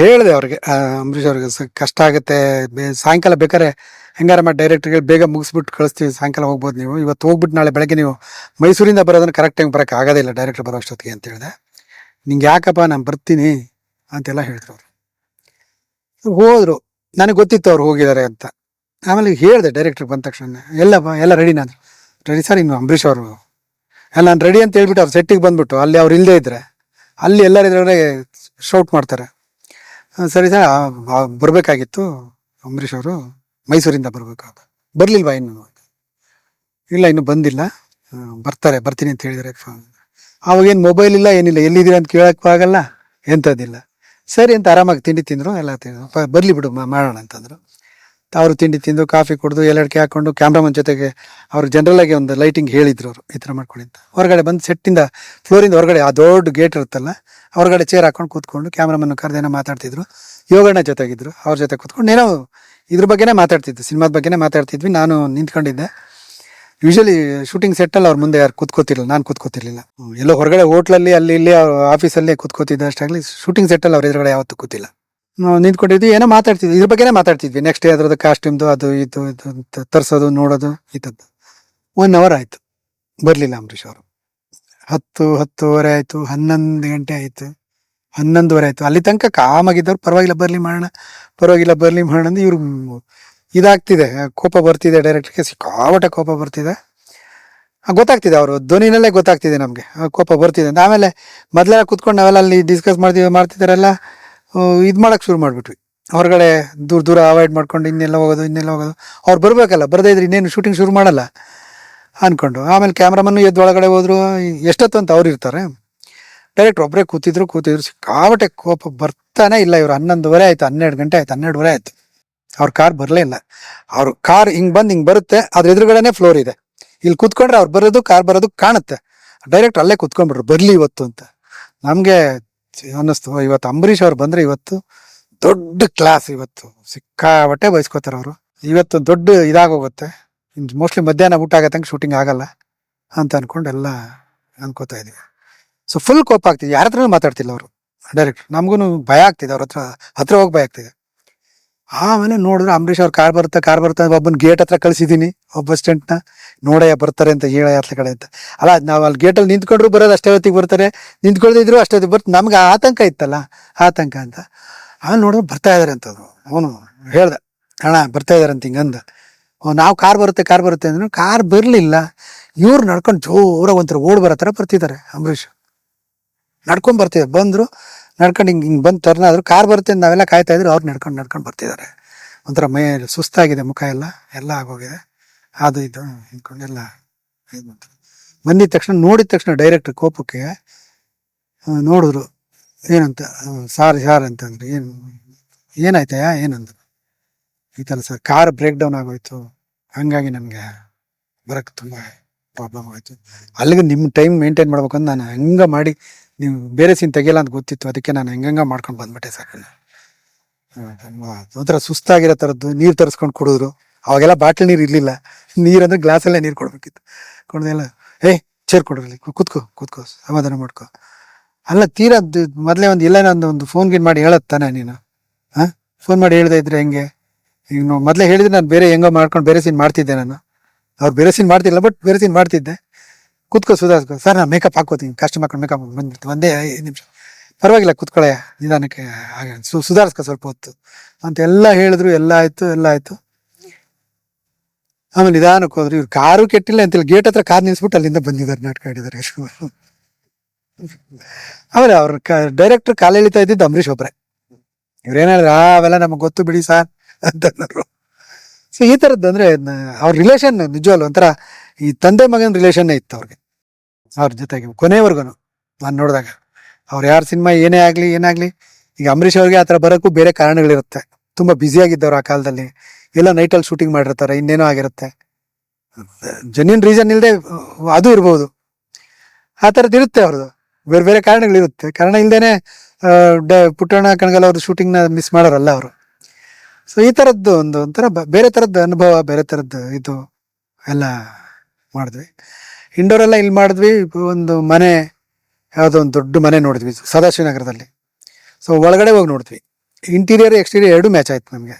ಹೇಳಿದೆ ಅವ್ರಿಗೆ ಅಂಬರೀಷ್ ಅವ್ರಿಗೆ ಕಷ್ಟ ಆಗುತ್ತೆ ಸಾಯಂಕಾಲ ಬೇಕಾದ್ರೆ ಹೆಂಗಾರ ಮಾಡಿ ಡೈರೆಕ್ಟ್ರಿಗೆ ಬೇಗ ಮುಗಿಸ್ಬಿಟ್ಟು ಕಳಿಸ್ತೀವಿ, ಸಾಯಂಕಾಲ ಹೋಗ್ಬೋದು ನೀವು. ಇವತ್ತು ಹೋಗ್ಬಿಟ್ಟು ನಾಳೆ ಬೆಳಗ್ಗೆ ನೀವು ಮೈಸೂರಿಂದ ಬರೋದನ್ನ ಕರೆಕ್ಟ್ ಟೈಮ್ ಬರೋಕ್ಕೆ ಆಗೋದಿಲ್ಲ ಡೈರೆಕ್ಟರ್ ಬರೋ ಅಷ್ಟೊತ್ತಿಗೆ ಅಂತ ಹೇಳಿದೆ. ನಿಂಗೆ ಯಾಕಪ್ಪ ನಾನು ಬರ್ತೀನಿ ಅಂತೆಲ್ಲ ಹೇಳಿದ್ರು ಅವರು. ಹೋದರು. ನನಗೆ ಗೊತ್ತಿತ್ತು ಅವ್ರು ಹೋಗಿದ್ದಾರೆ ಅಂತ. ಆಮೇಲೆ ಹೇಳಿದೆ ಡೈರೆಕ್ಟ್ರಿಗೆ ಬಂದ ತಕ್ಷಣ, ಎಲ್ಲಪ್ಪ, ಎಲ್ಲ ರೆಡಿ ನಾನು. ರೆಡಿ ಸರ್ ಇನ್ನು ಅಂಬರೀಷ್ ಅವರು. ಎಲ್ಲ ನಾನು ರೆಡಿ ಅಂತ ಹೇಳ್ಬಿಟ್ಟು ಅವ್ರು ಸೆಟ್ಟಿಗೆ ಬಂದ್ಬಿಟ್ಟು, ಅಲ್ಲಿ ಅವ್ರು ಇಲ್ಲದೇ ಇದ್ದರೆ ಅಲ್ಲಿ ಎಲ್ಲರಿದ್ರೆ ಶೌಟ್ ಮಾಡ್ತಾರೆ. ಸರಿ ಸರ್. ಬರಬೇಕಾಗಿತ್ತು ಅಂಬರೀಷ್ ಅವರು. ಮೈಸೂರಿಂದ ಬರಬೇಕಾದ ಬರಲಿಲ್ವಾ ಇನ್ನು? ಇಲ್ಲ, ಇನ್ನು ಬಂದಿಲ್ಲ. ಬರ್ತಾರೆ, ಬರ್ತೀನಿ ಅಂತ ಹೇಳಿದರೆ. ಅವಾಗೇನು ಮೊಬೈಲ್ ಇಲ್ಲ, ಏನಿಲ್ಲ. ಎಲ್ಲಿದ್ದೀರಾ ಅಂತ ಕೇಳೋಕ್ಕೂ ಆಗಲ್ಲ ಎಂಥದ್ದಿಲ್ಲ ಸರಿ ಅಂತ ಆರಾಮಾಗಿ ತಿಂಡಿ ತಿಂದರು, ಎಲ್ಲ ತಿಂದರು. ಬರಲಿ ಬಿಡು ಮಾಡೋಣ ಅಂತಂದರು. ಅವರು ತಿಂಡಿ ತಿಂದು ಕಾಫಿ ಕುಡಿದು ಎಲ್ಲಡಿಕೆ ಹಾಕೊಂಡು ಕ್ಯಾಮ್ರಾಮನ್ ಜೊತೆಗೆ ಅವರು ಜನರಲ್ ಆಗಿ ಒಂದು ಲೈಟಿಂಗ್ ಹೇಳಿದ್ರು ಅವರು ಈ ಥರ ಮಾಡ್ಕೊಳ್ಳಿ ಅಂತ. ಹೊರಗಡೆ ಬಂದು ಸೆಟ್ಟಿಂದ ಫ್ಲೋರಿಂದ ಹೊರಗಡೆ ಆ ದೊಡ್ಡ ಗೇಟ್ ಇರುತ್ತಲ್ಲ, ಹೊರಗಡೆ ಚೇರ್ ಹಾಕೊಂಡು ಕೂತ್ಕೊಂಡು ಕ್ಯಾಮ್ರಾಮನ್ ಕರೆದೇನೋ ಮಾತಾಡ್ತಿದ್ರು. ಯೋಗಣ್ಣ ಜೊತೆಗಿದ್ರು, ಅವ್ರ ಜೊತೆ ಕೂತ್ಕೊಂಡು ಏನೋ ಇದ್ರ ಬಗ್ಗೆನೇ ಮಾತಾಡ್ತಿದ್ವಿ, ಸಿನಿಮಾದ ಬಗ್ಗೆನೇ ಮಾತಾಡ್ತಿದ್ವಿ, ನಾನು ನಿಂತ್ಕೊಂಡಿದ್ದೆ. ಯೂಶಲಿ ಶೂಟಿಂಗ್ ಸೆಟ್ಟಲ್ಲಿ ಅವ್ರ ಮುಂದೆ ಯಾರು ಕೂತ್ಕೋತಿರ್ಲಿಲ್ಲ, ನಾನು ಕೂತ್ಕೋತಿರ್ಲಿಲ್ಲ. ಎಲ್ಲೋ ಹೊರಗಡೆ ಹೋಟ್ಲಲ್ಲಿ ಅಲ್ಲಿ ಇಲ್ಲಿ ಆಫೀಸಲ್ಲಿ ಕೂತ್ಕೋತಿದ್ದೆ ಅಷ್ಟಾಗಲಿ ಶೂಟಿಂಗ್ ಸೆಟ್ಟಲ್ಲಿ ಅವ್ರ ಎದುರುಗಡೆ ಯಾವತ್ತೂ ಕೂತಿಲ್ಲ. ನಿಂತ್ಕೊಂಡಿದ್ವಿ ಏನೋ ಮಾತಾಡ್ತಿದ್ವಿ. ಇದ್ರ ಬಗ್ಗೆನೇ ಮಾತಾಡ್ತಿದ್ವಿ. ನೆಕ್ಸ್ಟ್ ಡೇ ಅದ್ರದ್ದು ಕಾಸ್ಟ್ಯೂಮ್ದು ಅದು, ಇದು ತರಿಸೋದು, ನೋಡೋದು, ಇದ್ದದ್ದು. ಒನ್ ಅವರ್ ಆಯಿತು. ಬರಲಿಲ್ಲ ಅಂಬರೀಷ್ ಅವರು. ಹತ್ತು, ಹತ್ತುವರೆ ಆಯಿತು, ಹನ್ನೊಂದು ಗಂಟೆ ಆಯಿತು. ಹನ್ನೊಂದುವರೆ ಆಯಿತು. ಅಲ್ಲಿ ತನಕ ಕಾಮಾಗಿದ್ದವ್ರು, ಪರವಾಗಿಲ್ಲ, ಬರಲಿ ಮಾಡೋಣ, ಪರವಾಗಿಲ್ಲ, ಬರಲಿ ಮಾಡೋಣ ಅಂದ್ರೆ ಇವ್ರು ಇದಾಗ್ತಿದೆ. ಕೋಪ ಬರ್ತಿದೆ ಡೈರೆಕ್ಟ್ಗೆ ಸಿಕ್ಕಾಪಟ್ಟೆ ಕೋಪ ಬರ್ತಿದೆ. ಗೊತ್ತಾಗ್ತಿದೆ ಅವರು. ಧ್ವನಿನಲ್ಲೇ ಗೊತ್ತಾಗ್ತಿದೆ ನಮಗೆ. ಕೋಪ ಬರ್ತಿದೆ ಅಂತ. ಆಮೇಲೆ ಮೊದಲೆಲ್ಲ ಕುತ್ಕೊಂಡು ನಾವೆಲ್ಲ ಅಲ್ಲಿ ಡಿಸ್ಕಸ್ ಮಾಡ್ತೀವಿ, ಮಾಡ್ತಿದ್ದಾರೆಲ್ಲ. ಇದು ಮಾಡೋಕ್ಕೆ ಶುರು ಮಾಡಿಬಿಟ್ವಿ. ಹೊರಗಡೆ ದೂರ ದೂರ ಅವಾಯ್ಡ್ ಮಾಡ್ಕೊಂಡು ಇನ್ನೆಲ್ಲ ಹೋಗೋದು ಇನ್ನೆಲ್ಲ ಹೋಗೋದು. ಅವ್ರು ಬರಬೇಕಲ್ಲ, ಬರದೇ ಇದ್ರೆ ಇನ್ನೇನು ಶೂಟಿಂಗ್ ಶುರು ಮಾಡಲ್ಲ ಅಂದ್ಕೊಂಡು ಆಮೇಲೆ ಕ್ಯಾಮ್ರಾಮನ್ನು ಎದ್ದು ಒಳಗಡೆ ಹೋದ್ರು, ಎಷ್ಟೊತ್ತು ಅಂತ ಅವ್ರು ಇರ್ತಾರೆ. ಡೈರೆಕ್ಟ್ ಒಬ್ಬರೇ ಕೂತಿದ್ರು ಕೂತಿದ್ರು ಸಿಕ್ಕಾಬಟ್ಟೆ ಕೋಪ ಬರ್ತಾನೆ ಇಲ್ಲ ಇವರು. ಹನ್ನೊಂದುವರೆ ಆಯ್ತು, ಹನ್ನೆರಡು ಗಂಟೆ ಆಯ್ತು, ಹನ್ನೆರಡುವರೆ ಆಯ್ತು. ಅವ್ರ ಕಾರ್ ಬರಲೇ ಇಲ್ಲ. ಅವ್ರ ಕಾರ್ ಹಿಂಗೆ ಬಂದು ಹಿಂಗೆ ಬರುತ್ತೆ, ಅದ್ರ ಎದುರುಗಡೆನೆ ಫ್ಲೋರ್ ಇದೆ. ಇಲ್ಲಿ ಕೂತ್ಕೊಂಡ್ರೆ ಅವ್ರು ಬರೋದು, ಕಾರ್ ಬರೋದು ಕಾಣುತ್ತೆ. ಡೈರೆಕ್ಟ್ ಅಲ್ಲೇ ಕೂತ್ಕೊಂಡ್ಬಿಟ್ರು, ಬರಲಿ ಇವತ್ತು ಅಂತ. ನಮ್ಗೆ ಅನ್ನಿಸ್ತು. ಇವತ್ತು ಅಂಬರೀಷ್ ಅವ್ರು ಬಂದ್ರೆ ಇವತ್ತು ದೊಡ್ಡ ಕ್ಲಾಸ್ ಇವತ್ತು. ಸಿಕ್ಕಾಬಟ್ಟೆ ಬಯಸ್ಕೋತಾರೆ ಅವರು. ಇವತ್ತು ದೊಡ್ಡ ಇದಾಗೋಗುತ್ತೆ. ಮೋಸ್ಟ್ಲಿ ಮಧ್ಯಾಹ್ನ ಊಟ ಆಗತ್ತಂಗೆ ಶೂಟಿಂಗ್ ಆಗಲ್ಲ ಅಂತ ಅನ್ಕೊಂಡು ಎಲ್ಲ ಅನ್ಕೋತಾ ಇದೀವಿ ಸೊ ಫುಲ್ ಕೋಪ ಆಗ್ತಿದೆ ಯಾರ ಹತ್ರನೂ ಮಾತಾಡ್ತಿಲ್ಲ ಅವರು. ಡೈರೆಕ್ಟ್ ನಮಗೂ ಭಯ ಆಗ್ತಿದೆ. ಅವ್ರ ಹತ್ರ ಹತ್ರ ಹೋಗಿ ಭಯ ಆಗ್ತಿದೆ. ಆಮೇಲೆ ನೋಡಿದ್ರೆ ಅಂಬರೀಷ್ ಅವ್ರ ಕಾರ್ ಬರುತ್ತೆ ಕಾರ್ ಬರುತ್ತೆ ಒಬ್ಬನ ಗೇಟ್ ಹತ್ರ ಕಳಿಸಿದೀನಿ, ಒಬ್ಬ ಸ್ಟ್ಯಾಂಡ್ನ ನೋಡಯ್ಯ, ಬರ್ತಾರೆ ಅಂತ ಹೇಳ ಹತ್ರ ಕಡೆ ಅಂತ. ಅಲ್ಲ, ನಾವು ಅಲ್ಲಿ ಗೇಟಲ್ಲಿ ನಿಂತ್ಕೊಂಡ್ರು ಬರೋದು ಅಷ್ಟೇ ಹೊತ್ತಿಗೆ ಬರ್ತಾರೆ. ನಿಂತ್ಕೊಳ್ದಿದ್ರು ಅಷ್ಟೇ ಹೊತ್ತಿಗೆ ಬರ್ತಾರೆ ನಮ್ಗೆ ಆತಂಕ ಇತ್ತಲ್ಲ, ಆತಂಕ ಅಂತ. ಆಮೇಲೆ ನೋಡಿದ್ರೆ ಬರ್ತಾ ಇದಾರೆ ಅದು ಅವನು ಹೇಳ್ದ, ಅಣ್ಣ, ಬರ್ತಾ ಇದ್ದಾರೆ ಅಂತ ಹಿಂಗಂದ ನಾವು ಕಾರ್ ಬರುತ್ತೆ ಕಾರ್ ಬರುತ್ತೆ ಅಂದ್ರೆ, ಕಾರ್ ಬರಲಿಲ್ಲ. ಇವ್ರು ನಡ್ಕೊಂಡು ಜೋರಾಗಿ ಒಂಥರ ಓಡ್ ಬರೋ ಬರ್ತಿದ್ದಾರೆ ಅಂಬರೀಷ್ ನಡ್ಕೊಂಡು ಬರ್ತಿದ್ದಾರೆ. ಬಂದ್ರು ನಡ್ಕೊಂಡು ಹಿಂಗೆ ಹಿಂಗೆ ಬಂದು ಟರ್ನ್ ಆದ್ರು ಕಾರ್ ಬರುತ್ತೆ ಅಂತ ನಾವೆಲ್ಲ ಕಾಯ್ತಾ ಇದ್ರು, ಅವ್ರು ನಡ್ಕೊಂಡು ನಡ್ಕೊಂಡು ಬರ್ತಿದ್ದಾರೆ. ಒಂಥರ ಮೈ ಸುಸ್ತಾಗಿದೆ ಮುಖ ಎಲ್ಲ ಎಲ್ಲ ಆಗೋಗಿದೆ. ಅದು ಇದು ಹಿಂಕೊಂಡು ಎಲ್ಲ. ಬಂದಿದ ತಕ್ಷಣ, ನೋಡಿದ ತಕ್ಷಣ ಡೈರೆಕ್ಟ್ ಕೋಪಕ್ಕೆ ನೋಡಿದ್ರು, ಏನಂತ ಸಾರ್ ಸಾರ್ ಅಂತಂದ್ರು ಏನು ಏನಾಯ್ತಯ್ಯ ಏನಂದ್ರು. ಈ ಥರ ಸರ್, ಕಾರ್ ಬ್ರೇಕ್ ಡೌನ್ ಆಗೋಯ್ತು. ಹಂಗಾಗಿ ನನಗೆ ಬರೋಕ್ಕೆ ತುಂಬ ಪ್ರಾಬ್ಲಮ್ ಆಯಿತು ಅಲ್ಲಿಗೆ ನಿಮ್ಮ ಟೈಮ್ ಮೇಂಟೈನ್ ಮಾಡ್ಬೇಕು ಅಂತ ನಾನು ಹಂಗೆ ಮಾಡಿ ನೀವು ಬೇರೆ ಸೀನ್ ತೆಗಿಯಲ್ಲ ಅಂತ ಗೊತ್ತಿತ್ತು. ಅದಕ್ಕೆ ನಾನು ಹೆಂಗಂಗ ಮಾಡ್ಕೊಂಡು ಬಂದ್ಬಿಟ್ಟೆ ಸರ್ ಒಂಥರ ಸುಸ್ತಾಗಿರೋ ಥರದ್ದು, ನೀರು ತರಿಸ್ಕೊಂಡು ಕುಡಿದ್ರು. ಅವಾಗೆಲ್ಲ ಬಾಟ್ಲಿ ನೀರು ಇರಲಿಲ್ಲ. ನೀರಂದ್ರೆ ಗ್ಲಾಸಲ್ಲೇ ನೀರು ಕೊಡಬೇಕಿತ್ತು. ಕೊಡ್ದೆಲ್ಲ ಏ ಚೇರ್ ಕೊಡ್ರಲ್ಲಿ ಕೂತ್ಕೋ ಕೂತ್ಕೋ. ಸಮಾಧಾನ ಮಾಡ್ಕೋ. ಅಲ್ಲ ತೀರಾ ಮೊದಲೇ ಒಂದು ಇಲ್ಲ ಒಂದು ಒಂದು ಫೋನ್ ಗಿನ್ ಮಾಡಿ ಹೇಳತ್ ತಾನೆ ನೀನು? ಹಾಂ? ಫೋನ್ ಮಾಡಿ ಹೇಳ್ದೆ ಇದ್ರೆ ಹೆಂಗೆ? ಈಗ ಮೊದಲೇ ಹೇಳಿದ್ರೆ ನಾನು ಬೇರೆ ಹೆಂಗೋ ಮಾಡ್ಕೊಂಡು ಬೇರೆ ಸೀನ್ ಮಾಡ್ತಿದ್ದೆ ನಾನು. ಅವ್ರು ಬೇರೆ ಸೀನ್ ಮಾಡ್ತಿಲ್ಲ ಬಟ್ ಬೇರೆ ಸೀನ್ ಮಾಡ್ತಿದ್ದೆ. ಕೂತ್ಕೋ ಸುಧಾರಿಸ್ಕೋ ಸರ್ ನಾನು ಮೇಕಪ್ ಹಾಕೋತೀನಿ ಕಸ್ಟಮರ್ ಹಾಕೊಂಡು ಮೇಕಪ್ ಬಂದ್ಬಿಡ್ತೀನಿ. ಒಂದೇ ಐದು ನಿಮಿಷ. ಪರವಾಗಿಲ್ಲ ಕೂತ್ಕೊಳ್ಳೆ ನಿಧಾನಕ್ಕೆ ಹಾಗೆ. ಸು, ಸುಧಾರಿಸ್ಕೊ ಸ್ವಲ್ಪ ಹೊತ್ತು. ಅಂತ ಎಲ್ಲ ಹೇಳಿದ್ರು, ಎಲ್ಲ ಆಯ್ತು ಎಲ್ಲ ಆಯ್ತು. ಆಮೇಲೆ ನಿಧಾನಕ್ಕೆ ಹೋದ್ರು. ಇವ್ರು ಕಾರು ಕೆಟ್ಟಿಲ್ಲ ಅಂತೇಳಿ ಗೇಟ್ ಹತ್ರ ಕಾರ್ ನಿಲ್ಸ್ಬಿಟ್ಟು ಅಲ್ಲಿಂದ ಬಂದಿದ್ದಾರೆ ನಾಟಕ ಆಡಿದ್ದಾರೆ ಆಮೇಲೆ ಅವ್ರ ಡೈರೆಕ್ಟರ್ ಕಾಲು ಎಳಿತಾ ಇದ್ದಿದ್ದು ಅಂಬರೀಷ್ ಇವ್ರೇನಾದ್ರು ಏನಾದ್ರು ಅವೆಲ್ಲ ನಮಗೆ ಗೊತ್ತು ಬಿಡಿ ಸಾರ್ ಅಂತಂದ್ರು ಸೊ ಈ ಥರದ್ದು ಅಂದರೆ ಅವ್ರ ರಿಲೇಷನ್ ನಿಜವಲ್ಲ ಒಂಥರ ಈ ತಂದೆ ಮಗನ ರಿಲೇಷನ್ನೇ ಇತ್ತು ಅವ್ರಿಗೆ. ಅವ್ರ ಜೊತೆಗೆ ಕೊನೆವರೆಗೂ ನಾನು ನೋಡಿದಾಗ. ಅವ್ರು ಯಾರ ಸಿನಿಮಾ ಏನೇ ಆಗಲಿ, ಏನಾಗಲಿ, ಈಗ ಅಂಬರೀಷ್ ಅವ್ರಿಗೆ ಆ ಥರ ಬರೋಕ್ಕೂ ಬೇರೆ ಕಾರಣಗಳಿರುತ್ತೆ. ತುಂಬ ಆಗಿದ್ದವ್ರು ಆ ಕಾಲದಲ್ಲಿ. ಎಲ್ಲ ನೈಟಲ್ಲಿ ಶೂಟಿಂಗ್ ಮಾಡಿರ್ತಾರೆ, ಇನ್ನೇನೋ ಆಗಿರುತ್ತೆ. ಜೆನ್ಯೂನ್ ರೀಸನ್ ಇಲ್ಲದೆ ಅದು ಇರ್ಬೋದು. ಆ ಥರದ್ದು ಇರುತ್ತೆ ಅವ್ರದ್ದು ಬೇರೆ ಬೇರೆ ಕಾರಣಗಳಿರುತ್ತೆ. ಕಾರಣ ಡ- ಪುಟ್ಟಣ್ಣ, ಕಣಗಲ್ ಅವ್ರ ಶೂಟಿಂಗ್ನ ಮಿಸ್ ಮಾಡೋರಲ್ಲ ಅವರು. ಸೊ ಈ ಥರದ್ದು ಒಂದು ಒಂಥರ ಬೇರೆ ಥರದ್ದು ಅನುಭವ, ಬೇರೆ ಥರದ್ದು ಇದು ಎಲ್ಲ ಮಾಡಿದ್ವಿ. ಇಂಡೋರ್ ಎಲ್ಲ ಇಲ್ಲಿ ಮಾಡಿದ್ವಿ. ಒಂದು ಮನೆ, ಯಾವುದೋ ಒಂದು ದೊಡ್ಡ ಮನೆ ನೋಡಿದ್ವಿ ಸದಾಶಿವನಗರದಲ್ಲಿ. ಸೊ ಒಳಗಡೆ ಹೋಗಿ ನೋಡಿದ್ವಿ. ಇಂಟೀರಿಯರ್ ಎಕ್ಸ್ಟೀರಿಯರ್ ಎರಡು ಮ್ಯಾಚ್ ಆಯ್ತು ನಮಗೆ.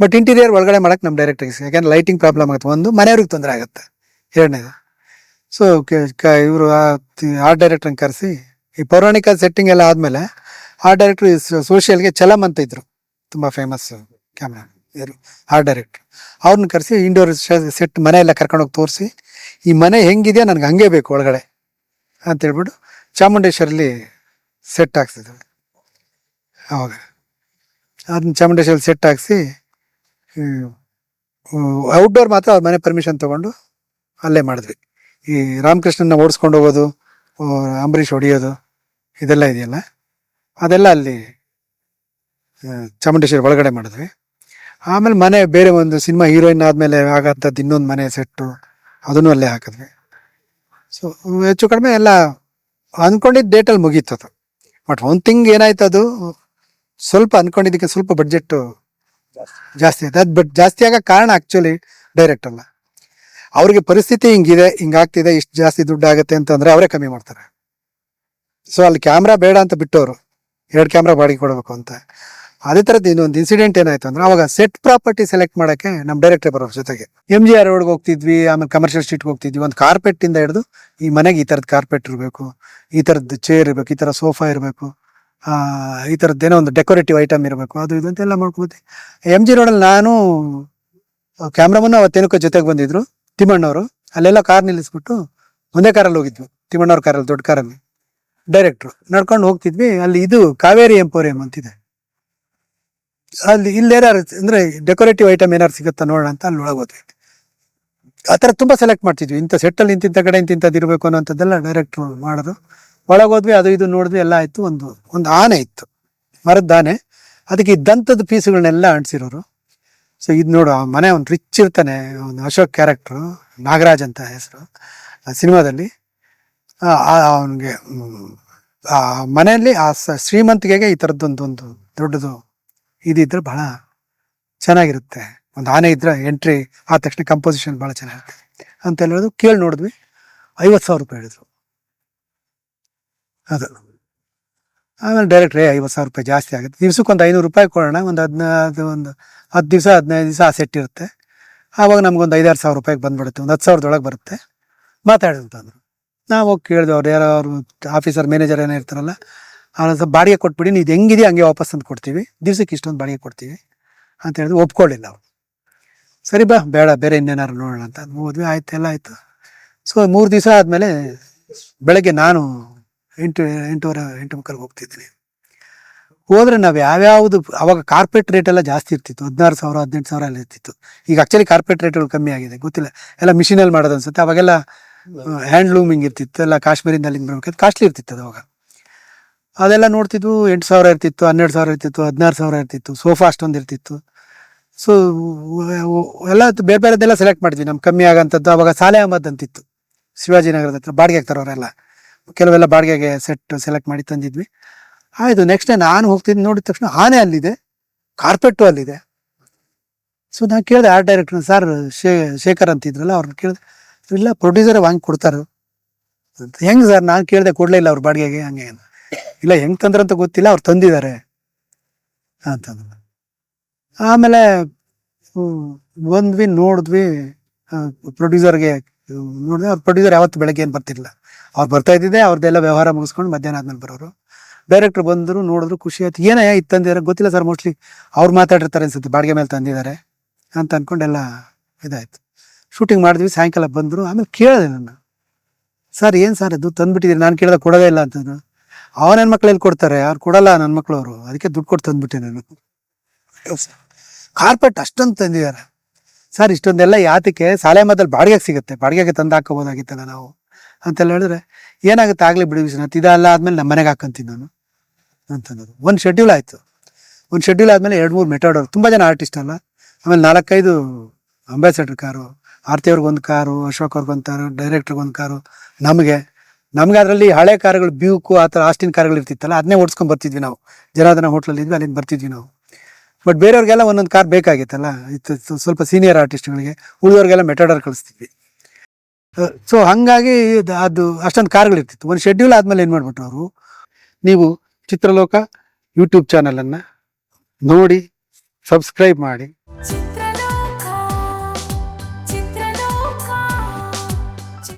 ಬಟ್ ಇಂಟೀರಿಯರ್ ಒಳಗಡೆ ಮಾಡಕ್ಕೆ ನಮ್ಮ ಡೈರೆಕ್ಟರ್ಗೆ ಯಾಕೆಂದ್ರೆ ಲೈಟಿಂಗ್ ಪ್ರಾಬ್ಲಮ್ ಆಗುತ್ತೆ. ಒಂದು ಮನೆಯವ್ರಿಗೆ ತೊಂದರೆ ಆಗುತ್ತೆ. ಎರಡನೇದು. ಸೊ ಇವರು ಆರ್ಟ್ ಡೈರೆಕ್ಟ್ರನ್ನ ಕರೆಸಿ, ಈ ಪೌರಾಣಿಕ ಸೆಟ್ಟಿಂಗ್ ಎಲ್ಲ ಆದಮೇಲೆ ಆರ್ಟ್ ಡೈರೆಕ್ಟ್ರು ಸೋಷಿಯಲ್ಗೆ ಚಲಮ್ ಅಂತ ಇದ್ರು. ತುಂಬ ಫೇಮಸ್ ಕ್ಯಾಮ್ರಾ ಇವರು ಆರ್ಟ್ ಡೈರೆಕ್ಟ್ರ್ ಅವ್ರನ್ನ ಕರೆಸಿ ಇಂಡೋರ್ ಸೆಟ್ ಮನೆ ಎಲ್ಲ ಕರ್ಕೊಂಡೋಗಿ ತೋರಿಸಿ, ಈ ಮನೆ ಹೆಂಗಿದೆ? ನನಗೆ ಹಂಗೆ ಬೇಕು ಒಳಗಡೆ. ಅಂತ ಹೇಳ್ಬಿಟ್ಟು ಚಾಮುಂಡೇಶ್ವರಲ್ಲಿ ಸೆಟ್ ಹಾಕ್ಸಿದ್ವಿ. ಅವಾಗ. ಅದನ್ನ ಚಾಮುಂಡೇಶ್ವರಿ ಸೆಟ್ ಹಾಕ್ಸಿ ಔಟ್ಡೋರ್ ಮಾತ್ರ ಅವ್ರ ಮನೆ ಪರ್ಮಿಷನ್ ತೊಗೊಂಡು ಅಲ್ಲೇ ಮಾಡಿದ್ವಿ. ಈ ರಾಮಕೃಷ್ಣನ ಓಡಿಸ್ಕೊಂಡು ಹೋಗೋದು ಅಂಬರೀಷ್ ಹೊಡಿಯೋದು, ಇದೆಲ್ಲ ಇದೆಯಲ್ಲ? ಅದೆಲ್ಲ ಅಲ್ಲಿ ಚಾಮುಂಡೇಶ್ವರಿ ಒಳಗಡೆ ಮಾಡಿದ್ವಿ. ಆಮೇಲೆ ಮನೆ ಬೇರೆ ಒಂದು ಸಿನಿಮಾ ಹೀರೋಯಿನ್ ಆದಮೇಲೆ ಆಗಂಥದ್ದು ಇನ್ನೊಂದು ಮನೆ ಸೆಟ್ಟು, ಅದನ್ನು ಅಲ್ಲೇ ಹಾಕಿದ್ವಿ. ಸೊ ಹೆಚ್ಚು ಕಡಿಮೆ ಎಲ್ಲ ಅಂದ್ಕೊಂಡಿದ್ದ ಡೇಟಲ್ಲಿ ಮುಗೀತು ಅದು. ಬಟ್ ಒಂದು ತಿಂಗ್ ಏನಾಯ್ತು ಅದು, ಸ್ವಲ್ಪ ಅಂದ್ಕೊಂಡಿದ್ದಕ್ಕೆ ಸ್ವಲ್ಪ ಬಡ್ಜೆಟ್ಟು ಜಾಸ್ತಿ ಆಯ್ತು. ಅದು ಬಟ್ ಜಾಸ್ತಿ ಆಗ ಕಾರಣ ಆ್ಯಕ್ಚುಲಿ ಡೈರೆಕ್ಟ್ ಅಲ್ಲ. ಅವ್ರಿಗೆ ಪರಿಸ್ಥಿತಿ ಹಿಂಗಿದೆ, ಹಿಂಗಾಗ್ತಿದೆ, ಇಷ್ಟು ಜಾಸ್ತಿ ದುಡ್ಡು ಆಗುತ್ತೆ ಅಂತಂದ್ರೆ ಅವರೇ ಕಮ್ಮಿ ಮಾಡ್ತಾರೆ. ಸೊ ಅಲ್ಲಿ ಕ್ಯಾಮ್ರಾ ಬೇಡ ಅಂತ ಬಿಟ್ಟವರು, ಎರಡು ಕ್ಯಾಮ್ರಾ ಬಾಡಿಗೆ ಕೊಡಬೇಕು ಅಂತ. ಅದೇ ಥರದ್ದು ಇನ್ನೊಂದು ಇನ್ಸಿಡೆಂಟ್ ಏನಾಯ್ತು ಅಂದ್ರೆ ಅವಾಗ ಸೆಟ್ ಪ್ರಾಪರ್ಟಿ ಸೆಲೆಕ್ಟ್ ಮಾಡಕ್ಕೆ ನಮ್ಮ ಡೈರೆಕ್ಟರ್ ಬರೋರ ಜೊತೆಗೆ. ಎಂ ಜಿ ಆರ್ ರೋಡ್ಗೆ ಹೋಗ್ತಿದ್ವಿ, ಆಮೇಲೆ ಕಮರ್ಷಿಯಲ್ ಸ್ಟ್ರೀಟ್ಗೆ ಹೋಗ್ತಿದ್ವಿ. ಒಂದು ಕಾರ್ಪೆಟ್ ಇಂದ ಹಿಡಿದು ಈ ಮನೆಗೆ ಈ ಥರದ್ದು ಕಾರ್ಪೆಟ್ ಇರಬೇಕು, ಈ ಥರದ್ದು ಚೇರ್ ಇರಬೇಕು, ಈ ಥರ ಸೋಫಾ ಇರಬೇಕು ಈ ಥರದ್ದು ಏನೋ ಒಂದು ಡೆಕೋರೇಟಿವ್ ಐಟಮ್ ಇರಬೇಕು, ಅದು ಇದು ಅಂತೆಲ್ಲ ಮಾಡ್ಕೊಬೋದು ಎಂ ಜಿ ರೋಡಲ್ಲಿ ನಾನು ಕ್ಯಾಮ್ರಾಮನ್ ಅವತ್ತೇನಕ್ಕೋ ಜೊತೆಗೆ ಬಂದಿದ್ರು, ತಿಮ್ಮಣ್ಣವರು. ಅಲ್ಲೆಲ್ಲ ಕಾರ್ ನಿಲ್ಲಿಸ್ಬಿಟ್ಟು ಒಂದೇ ಕಾರಲ್ಲಿ ಹೋಗಿದ್ವಿ, ತಿಮ್ಮಣ್ಣವ್ರ ಕಾರಲ್ಲಿ, ದೊಡ್ಡ ಕಾರಲ್ಲಿ. ಡೈರೆಕ್ಟ್ರು ನಡ್ಕೊಂಡು ಹೋಗ್ತಿದ್ವಿ. ಅಲ್ಲಿ ಇದು ಕಾವೇರಿ ಎಂಪೋರಿಯಂ ಅಂತಿದೆ. ಅಲ್ಲಿ ಇಲ್ಲೇನಾರು ಅಂದ್ರೆ ಡೆಕೋರೇಟಿವ್ ಐಟಮ್ ಏನಾರು ಸಿಗುತ್ತಾ ನೋಡೋಣ ಅಂತ ಅಲ್ಲಿ ಒಳಗೆ ಹೋದ್ವಿ. ಆ ಥರ ತುಂಬ ಸೆಲೆಕ್ಟ್ ಮಾಡ್ತಿದ್ವಿ. ಇಂಥ ಸೆಟ್ಟಲ್ಲಿ ಇಂತಿಂಥ ಕಡೆ ಇಂತಿಂಥದ್ದು ಇರಬೇಕು ಅನ್ನೋಂಥದ್ದೆಲ್ಲ ಡೈರೆಕ್ಟ್ ಮಾಡೋದು ಒಳಗೆ ಹೋದ್ವಿ, ಅದು ಇದು ನೋಡಿದ್ವಿ, ಎಲ್ಲ ಆಯ್ತು. ಒಂದು ಒಂದು ಆನೆ ಇತ್ತು. ಮರದ ಆನೆ. ಅದಕ್ಕೆ ಈ ದಂತದ ಪೀಸುಗಳನ್ನೆಲ್ಲ ಅಂಟಿಸಿರೋರು. ಸೊ ಇದು ನೋಡು, ಆ ಮನೆ ಒಂದು ರಿಚ್ ಇರ್ತಾನೆ, ಒಂದು ಅಶೋಕ್ ಕ್ಯಾರೆಕ್ಟ್ರು ನಾಗರಾಜ್ ಅಂತ ಹೆಸರು, ಆ ಸಿನಿಮಾದಲ್ಲಿ. ಅವನಿಗೆ, ಆ ಮನೆಯಲ್ಲಿ ಆ ಶ್ರೀಮಂತಿಗೆಗೆ ಈ ಥರದ್ದೊಂದು, ಒಂದು ದೊಡ್ಡದು ಇದಿದ್ರೆ ಬಹಳ ಚೆನ್ನಾಗಿರುತ್ತೆ. ಒಂದು ಆನೆ ಇದ್ರೆ ಎಂಟ್ರಿ ಆದ ತಕ್ಷಣ ಕಂಪೋಸಿಷನ್ ಭಾಳ ಚೆನ್ನಾಗಿರುತ್ತೆ. ಅಂತ ಹೇಳೋದು ಕೇಳಿ ನೋಡಿದ್ವಿ. ಐವತ್ತು ಸಾವಿರ ರೂಪಾಯಿ ಹೇಳಿದ್ರು. ಅದು. ಆಮೇಲೆ ಡೈರೆಕ್ಟ್ರೇ ಐವತ್ತು ಸಾವಿರ ರೂಪಾಯಿ ಜಾಸ್ತಿ ಆಗುತ್ತೆ. ದಿವ್ಸಕ್ಕೆ ಒಂದು ಐನೂರು ರೂಪಾಯಿ ಕೊಡೋಣ. ಒಂದು ಹದಿನೈದು, ಒಂದು ಹತ್ತು ದಿವಸ, ಹದಿನೈದು ದಿವಸ ಆ ಸೆಟ್ ಇರುತ್ತೆ. ಆವಾಗ ನಮ್ಗೊಂದು ಐದಾರು ಸಾವಿರ ರೂಪಾಯಿಗೆ ಬಂದ್ಬಿಡುತ್ತೆ. ಒಂದು ಹತ್ತು ಸಾವಿರದೊಳಗೆ ಬರುತ್ತೆ. ಮಾತಾಡಿದ್ರು ಅಂತಂದ್ರು. ನಾವು ಹೋಗಿ ಕೇಳಿದ್ವಿ. ಅವ್ರು ಯಾರೋ, ಅವರು ಆಫೀಸರ್ ಮ್ಯಾನೇಜರ್ ಏನೋ ಇರ್ತಾರಲ್ಲ ಅವ್ರ ಬಾಡಿಗೆ ಕೊಟ್ಬಿಡಿ ನೀವು ಹೆಂಗಿದೆ ಹಂಗೆ ವಾಪಸ್ ತಂದು ಕೊಡ್ತೀವಿ. ದಿವ್ಸಕ್ಕೆ ಇಷ್ಟೊಂದು ಬಾಡಿಗೆ ಕೊಡ್ತೀವಿ ಅಂತ ಹೇಳಿದ್ರು ಒಪ್ಕೊಳ್ಳಿಲ್ಲ ಅವ್ರು. ಸರಿ ಬಾ ಬೇಡ ಬೇರೆ ಇನ್ನೇನಾರು ನೋಡೋಣ ಅಂತ ಹೋದ್ವಿ ಆಯ್ತು ಎಲ್ಲ ಆಯ್ತು. ಸೊ ಮೂರು ದಿವಸ ಆದಮೇಲೆ ಬೆಳಗ್ಗೆ ನಾನು ಎಂಟು ಎಂಟೂವರೆ ಎಂಟು ಮುಕ್ಕಲ್ಗೆ ಹೋಗ್ತಿದ್ದೀನಿ. ಹೋದ್ರೆ ನಾವು ಯಾವ್ಯಾವುದು ಅವಾಗ ಕಾರ್ಪೆಟ್ ರೇಟ್ ಎಲ್ಲ ಜಾಸ್ತಿ ಇರ್ತಿತ್ತು. ಹದಿನಾರು ಸಾವಿರ ಹದಿನೆಂಟು ಸಾವಿರ ಎಲ್ಲ ಇರ್ತಿತ್ತು. ಈಗ ಆಕ್ಚುಲಿ ಕಾರ್ಪೆಟ್ ರೇಟ್ಗಳು ಕಮ್ಮಿ ಆಗಿದೆ. ಗೊತ್ತಿಲ್ಲ. ಎಲ್ಲ ಮಿಷಿನಲ್ಲಿ ಮಾಡೋದು ಅನ್ಸುತ್ತೆ. ಅವಾಗೆಲ್ಲ ಹ್ಯಾಂಡ್ಲೂಮಿಂಗ್ ಇರ್ತಿತ್ತು. ಎಲ್ಲ ಕಾಶ್ಮೀರಿಂದ ಅಲ್ಲಿಂದ ಬರ್ಬೇಕಾದ್ರೆ ಕಾಸ್ಟ್ಲಿ ಇರ್ತಿತ್ತು ಅದು ಅವಾಗ. ಅದೆಲ್ಲ ನೋಡ್ತಿದ್ವು, ಎಂಟು ಸಾವಿರ ಇರ್ತಿತ್ತು, ಹನ್ನೆರಡು ಸಾವಿರ ಇರ್ತಿತ್ತು, ಹದಿನಾರು ಸಾವಿರ ಇರ್ತಿತ್ತು, ಸೋಫಾ ಅಷ್ಟೊಂದು ಇರ್ತಿತ್ತು. ಸೊ ಎಲ್ಲ ಬೇರೆ ಬೇರೆದೆಲ್ಲ ಸೆಲೆಕ್ಟ್ ಮಾಡಿದ್ವಿ, ನಮ್ಗೆ ಕಮ್ಮಿ ಆಗಂಥದ್ದು ಅವಾಗ ಸಾಲೆ ಅಹಮದ್ ಅಂತಿತ್ತು ಶಿವಾಜಿನಗರದ ಹತ್ರ ಬಾಡಿಗೆ ತರೋರೆಲ್ಲ. ಕೆಲವೆಲ್ಲ ಬಾಡಿಗೆಗೆ ಸೆಟ್ ಸೆಲೆಕ್ಟ್ ಮಾಡಿ ತಂದಿದ್ವಿ. ಆಯಿತು ನೆಕ್ಸ್ಟ್ ಡೇ ನಾನು ಹೋಗ್ತಿದ್ದು, ನೋಡಿದ ತಕ್ಷಣ ಆನೆ ಅಲ್ಲಿದೆ ಕಾರ್ಪೆಟು ಅಲ್ಲಿದೆ. ಸೊ ನಾನು ಕೇಳಿದೆ ಆರ್ಟ್ ಡೈರೆಕ್ಟರ್ ಸರ್ ಶೇ, ಶೇಖರ್ ಅಂತಿದ್ರಲ್ಲ, ಅವ್ರನ್ನ ಕೇಳಿದೆ, ಇಲ್ಲ ಪ್ರೊಡ್ಯೂಸರ್ ವಾಂಗಿ ಕೊಡ್ತಾರೆ. ಹೆಂಗೆ ಸರ್ ನಾನು ಕೇಳಿದೆ, ಕೊಡಲೇ ಇಲ್ಲ ಅವ್ರ ಬಾಡಿಗೆಗೆ ಹಂಗೆ. ಇಲ್ಲ, ಹೆಂಗೆ ತಂದ್ರಂತ ಗೊತ್ತಿಲ್ಲ, ಅವ್ರು ತಂದಿದ್ದಾರೆ ಅಂತಂದ್ರು ಆಮೇಲೆ ಬಂದ್ವಿ, ನೋಡಿದ್ವಿ ಪ್ರೊಡ್ಯೂಸರ್ಗೆ ನೋಡಿದ್ರೆ ಅವ್ರ ಪ್ರೊಡ್ಯೂಸರ್ ಯಾವತ್ತು ಬೆಳಗ್ಗೆ ಏನು ಬರ್ತಿರ್ಲಿಲ್ಲ. ಅವ್ರು ಬರ್ತಾ ಇದ್ದಿದ್ದೆ ಅವ್ರದ್ದೆಲ್ಲ ವ್ಯವಹಾರ ಮುಗಿಸ್ಕೊಂಡು ಮಧ್ಯಾಹ್ನ ಆದ್ಮೇಲೆ ಬರೋರು. ಡೈರೆಕ್ಟರ್ ಬಂದರು, ನೋಡಿದ್ರು, ಖುಷಿ ಆಯ್ತು. ಏನೇ ಇದು ತಂದಿದ್ದಾರೆ ಗೊತ್ತಿಲ್ಲ ಸರ್ ಮೋಸ್ಟ್ಲಿ ಅವ್ರು ಮಾತಾಡಿರ್ತಾರೆ ಅನ್ಸುತ್ತೆ, ಬಾಡಿಗೆ ಮೇಲೆ ತಂದಿದ್ದಾರೆ ಅಂತ ಅನ್ಕೊಂಡೆಲ್ಲ ಇದಾಯ್ತು. ಶೂಟಿಂಗ್ ಮಾಡಿದ್ವಿ, ಸಾಯಂಕಾಲ ಬಂದರು, ಆಮೇಲೆ ಕೇಳಿದೆ ನಾನು. ಸರ್ ಏನು ಸರ್ ಅದು ತಂದುಬಿಟ್ಟಿದ್ದೀರಿ ನಾನು ಕೇಳಿದಾಗ ಕೊಡೋದೇ ಇಲ್ಲ ಅಂತಂದ್ರು. ಅವ ನನ್ನ ಮಕ್ಳು ಎಲ್ಲಿ ಕೊಡ್ತಾರೆ? ಅವ್ರು ಕೊಡಲ್ಲ ನನ್ನ ಮಕ್ಳು ಅವರು ಅದಕ್ಕೆ ದುಡ್ಡು ಕೊಟ್ಟು ತಂದ್ಬಿಟ್ಟೆ ನಾನು. ಕಾರ್ಪೆಟ್ ಅಷ್ಟೊಂದು ತಂದಿದ್ದಾರೆ. ಸರ್, ಇಷ್ಟೊಂದೆಲ್ಲ ಯಾತಕ್ಕೆ? ಸಾಲೆ ಮದಲ್ಲಿ ಬಾಡಿಗೆಗೆ ಸಿಗುತ್ತೆ. ಬಾಡಿಗೆಗೆ ತಂದು ಹಾಕೋಬೋದಾಗಿತ್ತಲ್ಲ ನಾವು. ಅಂತೆಲ್ಲ ಹೇಳಿದ್ರೆ, ಏನಾಗುತ್ತೆ? ಆಗಲಿ ಬಿಡಿ ವಿಶ್ವನಾಥ್, ಇದೆಲ್ಲ ಆದ್ಮೇಲೆ ನಮ್ಮ ಮನೆಗೆ ಹಾಕಂತೀನಿ ನಾನು. ಅಂತಂದ್ರು. ಒಂದು ಶೆಡ್ಯೂಲ್ ಆಯಿತು. ಒಂದು ಶೆಡ್ಯೂಲ್ ಆದಮೇಲೆ ಎರಡು ಮೂರು ಮೆಟಾಡೋರು ತುಂಬ ಜನ ಆರ್ಟಿಸ್ಟ್ ಅಲ್ಲ. ಆಮೇಲೆ ನಾಲ್ಕೈದು ಅಂಬಾಸಿಡರ್ ಕಾರು. ಆರ್ತಿ ಅವ್ರಿಗೆ ಒಂದು ಕಾರು, ಅಶೋಕ್ ಅವ್ರಿಗೆ ಒಂದು ಕಾರು ಡೈರೆಕ್ಟ್ರಿಗೆ ಒಂದು ಕಾರು. ನಮಗೆ. ನಮ್ಗೆ ಅದರಲ್ಲಿ ಹಳೆ ಕಾರ್ಗಳು ಬ್ಯೂಕು ಆ ಥರ ಆಸ್ಟಿನ್ ಕಾರ್ಗಳು ಇರ್ತಿತ್ತಲ್ಲ ಅದನ್ನೇ ಓಡಿಸ್ಕೊಂಡು ಬರ್ತಿದ್ವಿ ನಾವು. ಜನಾರ್ದನ ಹೋಟ್ಲಲ್ಲಿ ಇದ್ವಿ, ಅಲ್ಲಿಂದ ಬರ್ತಿದ್ವಿ ನಾವು. ಬಟ್ ಬೇರೆಯವ್ರಿಗೆಲ್ಲ ಒಂದೊಂದು ಕಾರ್ ಬೇಕಾಗಿತ್ತಲ್ಲ, ಇತ್ತು ಸ್ವ- ಸ್ವಲ್ಪ ಸೀನಿಯರ್ ಆರ್ಟಿಸ್ಟ್ಗಳಿಗೆ ಉಳಿದವ್ರಿಗೆಲ್ಲ ಮೆಟಾಡರ್ ಕಳಿಸ್ತಿದ್ವಿ. ಸೊ ಹಂಗಾಗಿ ಅದು ಅಷ್ಟೊಂದು ಕಾರ್ಗಳು ಇರ್ತಿತ್ತು. ಒಂದು ಶೆಡ್ಯೂಲ್ ಆದಮೇಲೆ ಏನು ಮಾಡ್ಬಿಟ್ರು ಅವರು, ನೀವು ಚಿತ್ರಲೋಕ ಯೂಟ್ಯೂಬ್ ಚಾನಲನ್ನು ನೋಡಿ ಸಬ್ಸ್ಕ್ರೈಬ್ ಮಾಡಿ